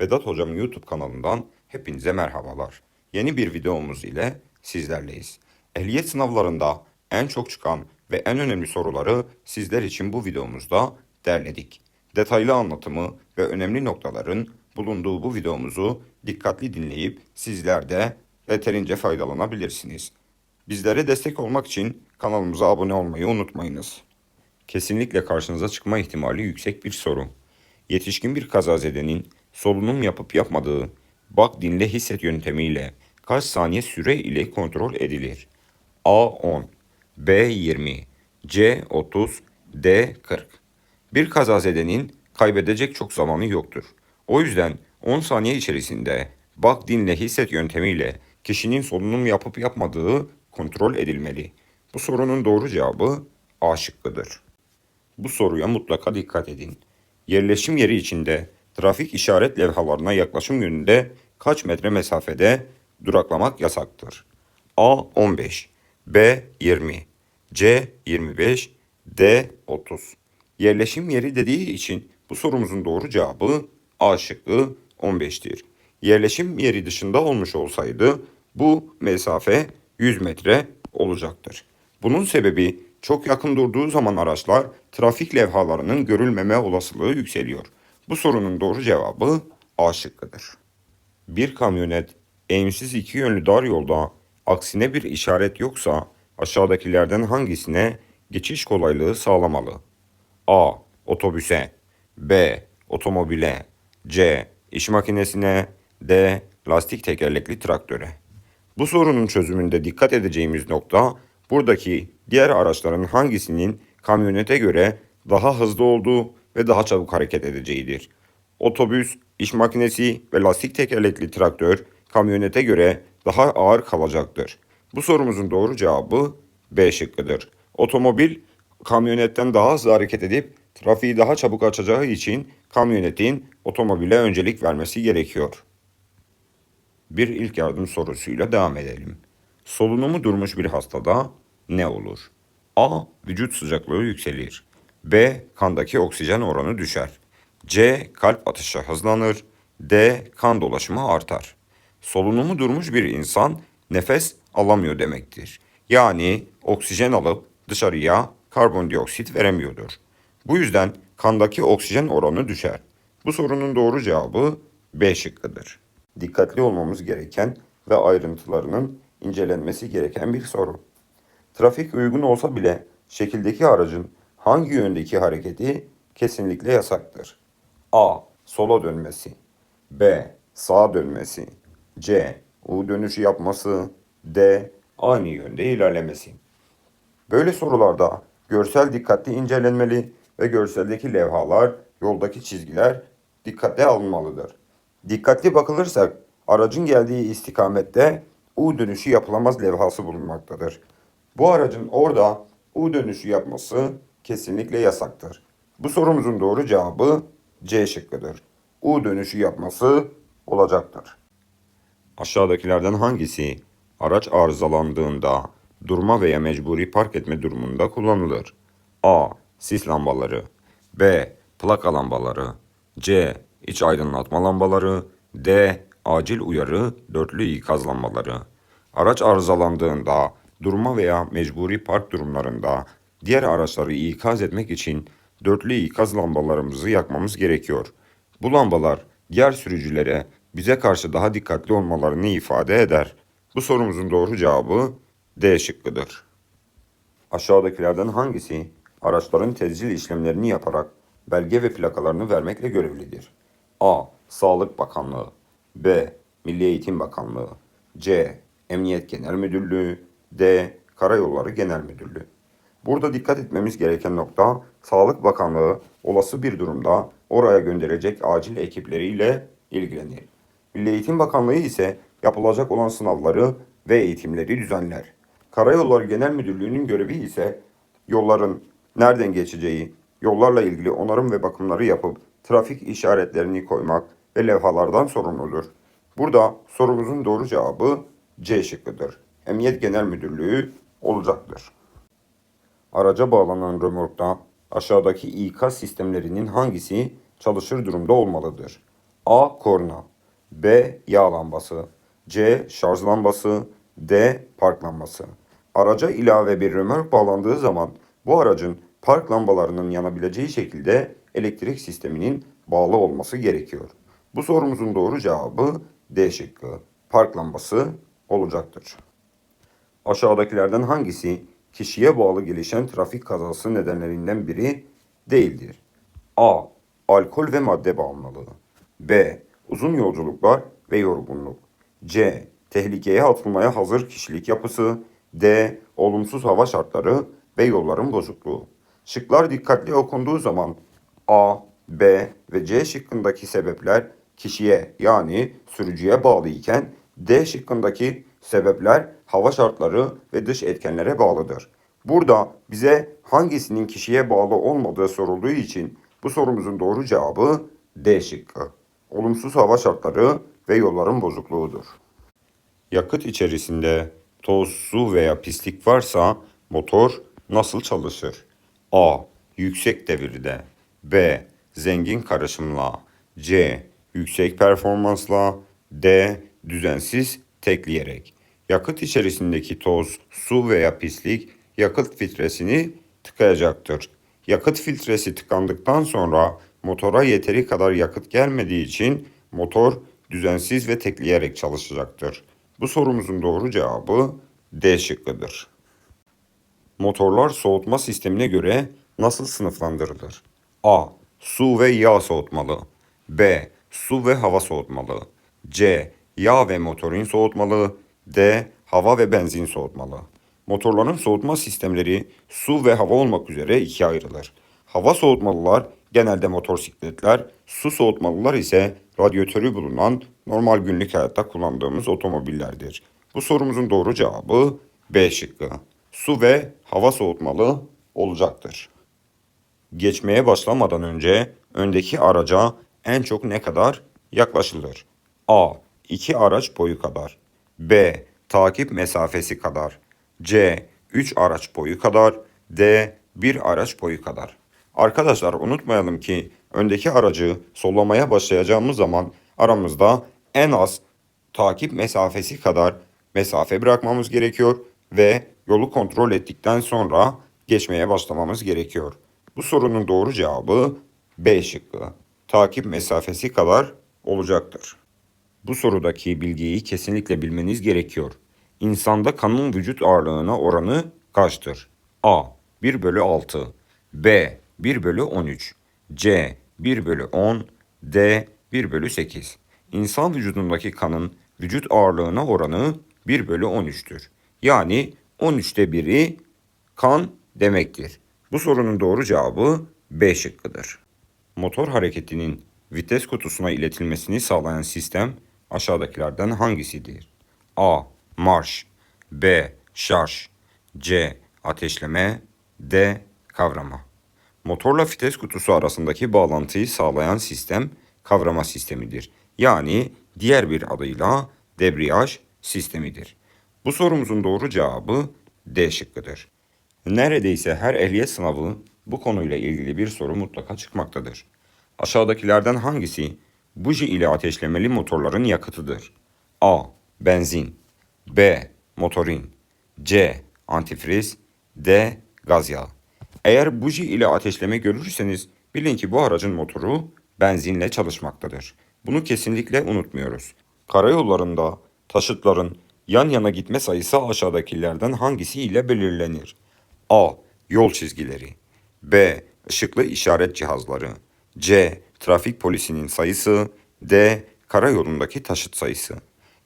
Vedat Hocam YouTube kanalından hepinize merhabalar. Yeni bir videomuz ile sizlerleyiz. Ehliyet sınavlarında en çok çıkan ve en önemli soruları sizler için bu videomuzda derledik. Detaylı anlatımı ve önemli noktaların bulunduğu bu videomuzu dikkatli dinleyip sizler de yeterince faydalanabilirsiniz. Bizlere destek olmak için kanalımıza abone olmayı unutmayınız. Kesinlikle karşınıza çıkma ihtimali yüksek bir soru. Yetişkin bir kazazedenin solunum yapıp yapmadığı bak dinle hisset yöntemiyle kaç saniye süre ile kontrol edilir? A10, B20, C30, D40. Bir kazazedenin kaybedecek çok zamanı yoktur. O yüzden 10 saniye içerisinde bak dinle hisset yöntemiyle kişinin solunum yapıp yapmadığı kontrol edilmeli. Bu sorunun doğru cevabı A şıkkıdır. Bu soruya mutlaka dikkat edin. Yerleşim yeri içinde trafik işaret levhalarına yaklaşım yönünde kaç metre mesafede duraklamak yasaktır? A 15, B 20, C 25, D 30. Yerleşim yeri dediği için bu sorumuzun doğru cevabı A şıkkı 15'tir. Yerleşim yeri dışında olmuş olsaydı bu mesafe 100 metre olacaktır. Bunun sebebi çok yakın durduğu zaman araçlar trafik levhalarının görülmeme olasılığı yükseliyor. Bu sorunun doğru cevabı A şıkkıdır. Bir kamyonet eğimsiz iki yönlü dar yolda aksine bir işaret yoksa aşağıdakilerden hangisine geçiş kolaylığı sağlamalı? A. Otobüse B. Otomobile C. İş makinesine D. Lastik tekerlekli traktöre. Bu sorunun çözümünde dikkat edeceğimiz nokta buradaki diğer araçların hangisinin kamyonete göre daha hızlı olduğu ve daha çabuk hareket edeceğidir. Otobüs, iş makinesi ve lastik tekerlekli traktör kamyonete göre daha ağır kalacaktır. Bu sorumuzun doğru cevabı B şıkkıdır. Otomobil kamyonetten daha hızlı hareket edip trafiği daha çabuk açacağı için kamyonetin otomobile öncelik vermesi gerekiyor. Bir ilk yardım sorusuyla devam edelim. Solunumu durmuş bir hastada ne olur? A. Vücut sıcaklığı yükselir. B. Kandaki oksijen oranı düşer. C. Kalp atışı hızlanır. D. Kan dolaşımı artar. Solunumu durmuş bir insan nefes alamıyor demektir. Yani oksijen alıp dışarıya karbondioksit veremiyordur. Bu yüzden kandaki oksijen oranı düşer. Bu sorunun doğru cevabı B şıkkıdır. Dikkatli olmamız gereken ve ayrıntılarının incelenmesi gereken bir soru. Trafik uygun olsa bile şekildeki aracın hangi yöndeki hareketi kesinlikle yasaktır? A. Sola dönmesi B. Sağa dönmesi C. U dönüşü yapması D. Aynı yönde ilerlemesi. Böyle sorularda görsel dikkatli incelenmeli ve görseldeki levhalar, yoldaki çizgiler dikkate alınmalıdır. Dikkatli bakılırsak aracın geldiği istikamette U dönüşü yapılamaz levhası bulunmaktadır. Bu aracın orada U dönüşü yapması kesinlikle yasaktır. Bu sorumuzun doğru cevabı C şıkkıdır. U dönüşü yapması olacaktır. Aşağıdakilerden hangisi araç arızalandığında durma veya mecburi park etme durumunda kullanılır? A. Sis lambaları B. Plaka lambaları C. İç aydınlatma lambaları D. Acil uyarı dörtlü ikaz lambaları. Araç arızalandığında durma veya mecburi park durumlarında diğer araçları ikaz etmek için dörtlü ikaz lambalarımızı yakmamız gerekiyor. Bu lambalar diğer sürücülere bize karşı daha dikkatli olmalarını ifade eder. Bu sorumuzun doğru cevabı D şıkkıdır. Aşağıdakilerden hangisi araçların tezcil işlemlerini yaparak belge ve plakalarını vermekle görevlidir? A. Sağlık Bakanlığı B. Milli Eğitim Bakanlığı C. Emniyet Genel Müdürlüğü D. Karayolları Genel Müdürlüğü Burada dikkat etmemiz gereken nokta Sağlık Bakanlığı olası bir durumda oraya gönderecek acil ekipleriyle ilgilenir. Milli Eğitim Bakanlığı ise yapılacak olan sınavları ve eğitimleri düzenler. Karayolları Genel Müdürlüğü'nün görevi ise yolların nereden geçeceği, yollarla ilgili onarım ve bakımları yapıp trafik işaretlerini koymak ve levhalardan sorumludur. Burada sorumuzun doğru cevabı C şıkkıdır. Emniyet Genel Müdürlüğü olacaktır. Araca bağlanan römorkta aşağıdaki ikaz sistemlerinin hangisi çalışır durumda olmalıdır? A. Korna B. Yağ lambası C. Şarj lambası D. Park lambası Araca ilave bir römork bağlandığı zaman bu aracın park lambalarının yanabileceği şekilde elektrik sisteminin bağlı olması gerekiyor. Bu sorumuzun doğru cevabı D şıkkı. Park lambası olacaktır. Aşağıdakilerden hangisi kişiye bağlı gelişen trafik kazası nedenlerinden biri değildir? A. Alkol ve madde bağımlılığı. B. Uzun yolculuklar ve yorgunluk. C. Tehlikeye atılmaya hazır kişilik yapısı. D. Olumsuz hava şartları ve yolların bozukluğu. Şıklar dikkatli okunduğu zaman A, B ve C şıkkındaki sebepler kişiye yani sürücüye bağlı iken D şıkkındaki sebepler hava şartları ve dış etkenlere bağlıdır. Burada bize hangisinin kişiye bağlı olmadığı sorulduğu için bu sorumuzun doğru cevabı D şıkkı. Olumsuz hava şartları ve yolların bozukluğudur. Yakıt içerisinde toz, su veya pislik varsa motor nasıl çalışır? A. Yüksek devirde. B. Zengin karışımla. C. Yüksek performansla. D. Düzensiz tekleyerek. Yakıt içerisindeki toz, su veya pislik yakıt filtresini tıkayacaktır. Yakıt filtresi tıkandıktan sonra motora yeteri kadar yakıt gelmediği için motor düzensiz ve tekleyerek çalışacaktır. Bu sorumuzun doğru cevabı D şıkkıdır. Motorlar soğutma sistemine göre nasıl sınıflandırılır? A. Su ve yağ soğutmalı. B. Su ve hava soğutmalı. C. Yağ ve motorin soğutmalı. D. Hava ve benzin soğutmalı. Motorların soğutma sistemleri su ve hava olmak üzere ikiye ayrılır. Hava soğutmalılar genelde motosikletler, su soğutmalılar ise radyatörü bulunan normal günlük hayatta kullandığımız otomobillerdir. Bu sorumuzun doğru cevabı B şıkkı. Su ve hava soğutmalı olacaktır. Geçmeye başlamadan önce öndeki araca en çok ne kadar yaklaşılır? A. 2 araç boyu kadar. B. Takip mesafesi kadar. C. 3 araç boyu kadar. D. 1 araç boyu kadar. Arkadaşlar unutmayalım ki öndeki aracı sollamaya başlayacağımız zaman aramızda en az takip mesafesi kadar mesafe bırakmamız gerekiyor ve yolu kontrol ettikten sonra geçmeye başlamamız gerekiyor. Bu sorunun doğru cevabı B şıkkı. Takip mesafesi kadar olacaktır. Bu sorudaki bilgiyi kesinlikle bilmeniz gerekiyor. İnsanda kanın vücut ağırlığına oranı kaçtır? A. 1 bölü 6 B. 1 bölü 13 C. 1 bölü 10 D. 1 bölü 8 İnsan vücudundaki kanın vücut ağırlığına oranı 1 bölü 13'tür. Yani 13'te biri kan demektir. Bu sorunun doğru cevabı B şıkkıdır. Motor hareketinin vites kutusuna iletilmesini sağlayan sistem aşağıdakilerden hangisidir? A. Marş B. Şarj C. Ateşleme D. Kavrama Motorla vites kutusu arasındaki bağlantıyı sağlayan sistem kavrama sistemidir. Yani diğer bir adıyla debriyaj sistemidir. Bu sorumuzun doğru cevabı D şıkkıdır. Neredeyse her ehliyet sınavı bu konuyla ilgili bir soru mutlaka çıkmaktadır. Aşağıdakilerden hangisi buji ile ateşlemeli motorların yakıtıdır? A. Benzin B. Motorin C. Antifriz D. Gaz yağı Eğer buji ile ateşleme görürseniz bilin ki bu aracın motoru benzinle çalışmaktadır. Bunu kesinlikle unutmuyoruz. Karayollarında taşıtların yan yana gitme sayısı aşağıdakilerden hangisi ile belirlenir? A. Yol çizgileri B. Işıklı işaret cihazları C. Trafik polisinin sayısı D. Karayolundaki taşıt sayısı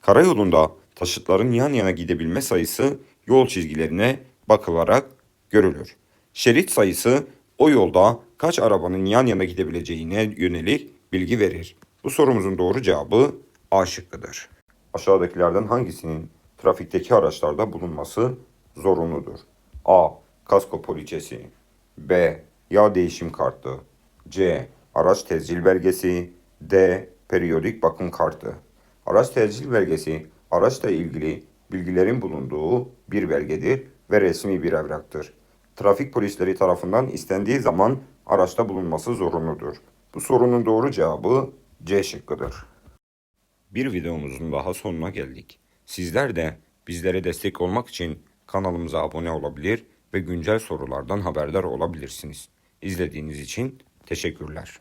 Karayolunda taşıtların yan yana gidebilme sayısı yol çizgilerine bakılarak görülür. Şerit sayısı o yolda kaç arabanın yan yana gidebileceğine yönelik bilgi verir. Bu sorumuzun doğru cevabı A şıkkıdır. Aşağıdakilerden hangisinin trafikteki araçlarda bulunması zorunludur? A. Kasko poliçesi B. Yağ değişim kartı C. Araç tescil belgesi D. Periyodik bakım kartı Araç tescil belgesi araçla ilgili bilgilerin bulunduğu bir belgedir ve resmi bir evraktır. Trafik polisleri tarafından istendiği zaman araçta bulunması zorunludur. Bu sorunun doğru cevabı C şıkkıdır. Bir videomuzun daha sonuna geldik. Sizler de bizlere destek olmak için kanalımıza abone olabilir ve güncel sorulardan haberdar olabilirsiniz. İzlediğiniz için teşekkürler.